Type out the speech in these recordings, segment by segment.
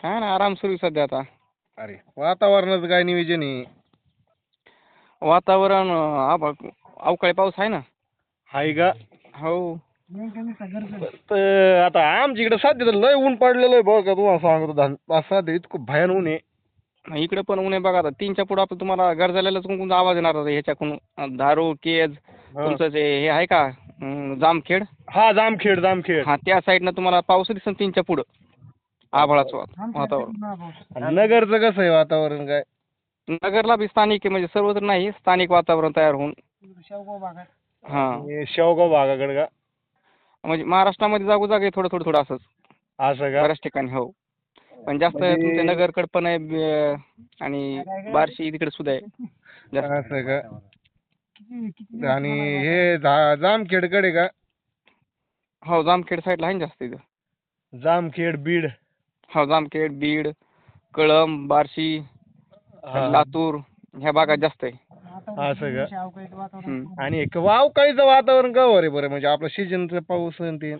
काय ना आराम सुरू आहे सध्या आता. अरे वातावरणाचं काय नियोजन आहे? वातावरण अवकाळी पाऊस आहे ना. हाय का? हो. तर आता आमच्या इकडे सध्या तर लय ऊन पडलेलं आहे बघ का तुम्हाला सांगतो धान सध्या इतकं भयान ऊन आहे. इकडे पण ऊन आहे बघा आता. तीनच्या पुढं आपलं तुम्हाला गरजाल्यालाच कोणता आवाज येणार आता ह्याच्याकडून. दारू केज. तुमचं जे हे आहे का? अं, जामखेड? हा जामखेड जामखेड. हा त्या साईडनं तुम्हाला पाऊस दिसन तीनच्या पुढं. आभाळाचं वात- वातावरण. आणि नगरचं कसं आहे वातावरण काय? नगरला बी स्थानिक आहे म्हणजे सर्वत्र नाही स्थानिक वातावरण तयार होऊन. हा. हे शेवगाव भागाकडे का? म्हणजे महाराष्ट्रामध्ये जागोजागी आहे थोडं थोडं थोडं असंच. असं का? बऱ्याच ठिकाणी हो. पण जास्त म्हणजे- तुमच्या नगरकडे पण आहे ब- आणि बार्शी तिकडे सुद्धा आहे. जास्त. असं का? आणि हे जा- जामखेडकडे का? हो जामखेड साईडला आहे ना जास्त इथं. जामखेड बीड. हो जामखेड बीड कळंब बार्शी हा. लातूर ह्या भागात जास्त आहे. असं का? हम्म. आणि एक वावकाळीचं वातावरण का आहे बरं? म्हणजे आपलं सीजनचं पाऊस आणि ते.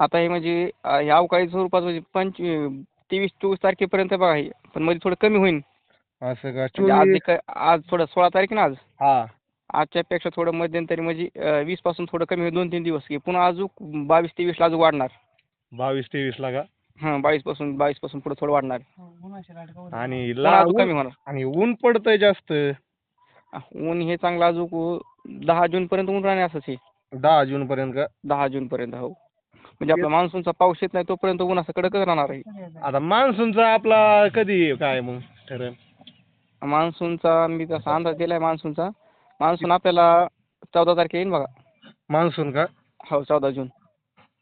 आता हे म्हणजे अं, हे अवकाळी स्वरूपात म्हणजे पंच तेवीस चोवीस तारखेपर्यंत बघा हे. पण मध्ये थोडं कमी होईल असं का? म्हणजे आज चोवीस एक- आज थोडं सोळा तारीख ना आज. हा. आजच्या पेक्षा थोडं मध्यंतरी म्हणजे वीसपासून थोडं कमी होईल. दोन तीन दिवस. की पुन्हा अजून बावीस तेवीसला अजून वाढणार. बावीस तेवीस ला का? हां बावीसपासून बावीसपासून पुढे थोडं वाढणार. आणि पुन्हा ला अजून कमी होणार. आणि ऊन पडतंय जास्त. ऊन हे चांगलं अजून दहा जून पर्यंत ऊन राहणे असंच दहा जून पर्यंत का? दहा जून पर्यंत हो. म्हणजे आपला मान्सूनचा पाऊस येत नाही तोपर्यंत ऊन असं कडकच राहणार आहे. आता मान्सूनचा आपला कधी काय मग ठरेल? मान्सूनचा मी तसा अंदाज दिलाय मान्सूनचा. मान्सून आपल्याला चौदा तारखेला येईन बघा. मान्सून का? हो चौदा जून.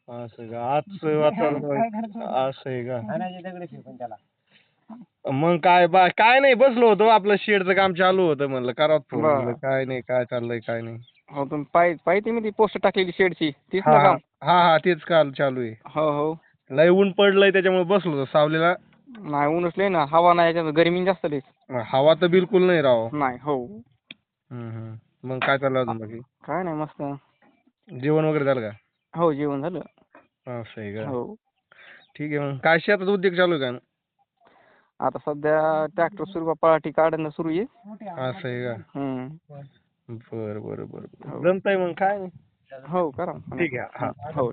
असं का? आजचं वातावरण असं आहे का? मग काय बा काय नाही बसलो होतो. आपलं शेडचं काम चालू होतं म्हणलं. करावं फोन बरं. म्हणलं. काय नाही काय चाललंय काय नाही. हो तुम्ही पाय पाहिजे मी ती पोस्ट टाकलेली शेडची. तीच हा ना हा. काम. हा हा तेच काल चालू आहे. हो हो. लय ऊन पडलंय त्याच्यामुळे बसलो होतो सावलीला. नाही ऊनच लय ना. हवा नाही याच्यात गरमी जास्त लय. हवा तर बिलकुल नाही राव. नाही हो. हम्म, हम्म. मग काय चाललं अजून बाकी? काय नाही मस्त. जेवण वगैरे झालं हो जेवण झालं. का असं आहे का हो. ठीक आहे मग. काय शेतात उद्योग चालू आहे का आता सध्या ट्रॅक्टर सुरू पळाटी काढणं सुरू आहे. असं आहे का हम्म. बरं बरं बरं हो. बरं जमतंय मग. काय नाही. हो करा. ठीक आहे. हा. हो.